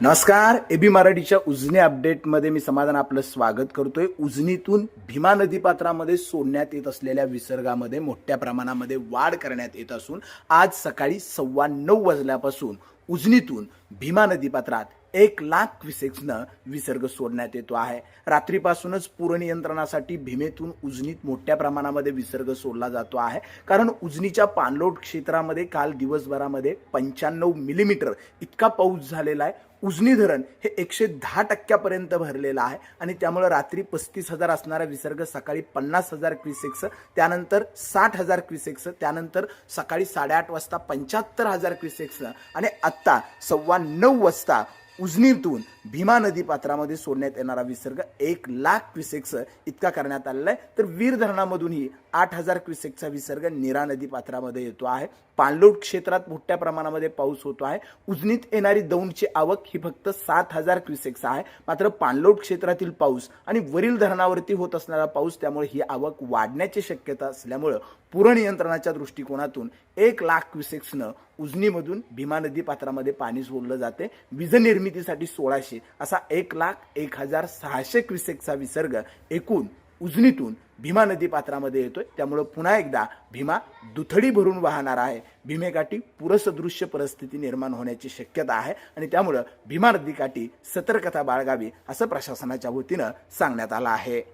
नमस्कार एबी मराठीच्या उजनी अपडेटमध्ये मी समाधान आपलं स्वागत करतोय. उजनीतून भीमा नदीपात्रामध्ये सोडण्यात येत असलेल्या विसर्गामध्ये मोठ्या प्रमाणामध्ये वाढ करण्यात येत असून आज सकाळी सव्वा नऊ वाजल्यापासून उजनीतून भीमा नदीपात्रात एक लाख क्विसेक्सनं विसर्ग सोडण्यात येतो आहे. रात्रीपासूनच पूरनियंत्रणासाठी भीमेतून उजनीत मोठ्या प्रमाणामध्ये विसर्ग सोडला जातो आहे. कारण उजनीच्या पाणलोट क्षेत्रामध्ये काल दिवसभरामध्ये पंच्याण्णव मिलीमीटर इतका पाऊस झालेला आहे. उजनी धरण हे एकशे दहा टक्क्यापर्यंत भरलेलं आहे आणि त्यामुळे रात्री पस्तीस हजार असणारा विसर्ग सकाळी पन्नास हजार क्विसेक्स त्यानंतर साठ हजार क्विसेक्स त्यानंतर सकाळी साडेआठ वाजता पंच्याहत्तर हजार क्विसेक्स आणि आत्ता सव्वा नऊ वाजता उजनीतून भीमा नदी पात्रामध्ये सोडण्यात येणारा विसर्ग एक लाख क्विसेक्स इतका करण्यात आलेला आहे. तर वीर धरणामधूनही आठ हजार क्विसेक्सचा विसर्ग निरा नदी पात्रामध्ये येतो आहे. पाणलोट क्षेत्रात मोठ्या प्रमाणामध्ये पाऊस होतो आहे. उजनीत येणारी दौंडची आवक ही फक्त सात हजार क्विसेक्स आहे. मात्र पाणलोट क्षेत्रातील पाऊस आणि वरील धरणावरती होत असणारा पाऊस त्यामुळे ही आवक वाढण्याची शक्यता असल्यामुळं पूरनियंत्रणाच्या दृष्टिकोनातून एक लाख क्युसेक्सनं उजनीमधून भीमा नदी पात्रामध्ये पाणी सोडलं जाते. वीज निर्मितीसाठी सोळाशे असा एक लाख एक हजार सहाशे क्रिसेकचा विसर्ग एकूण उजनीतून भीमा नदी पात्रामध्ये येतोय. त्यामुळं पुन्हा एकदा भीमा दुथडी भरून वाहणार आहे. भीमेकाठी पुरसदृश्य परिस्थिती निर्माण होण्याची शक्यता आहे आणि त्यामुळं भीमा नदीकाठी सतर्कता बाळगावी असं प्रशासनाच्या वतीनं सांगण्यात आलं आहे.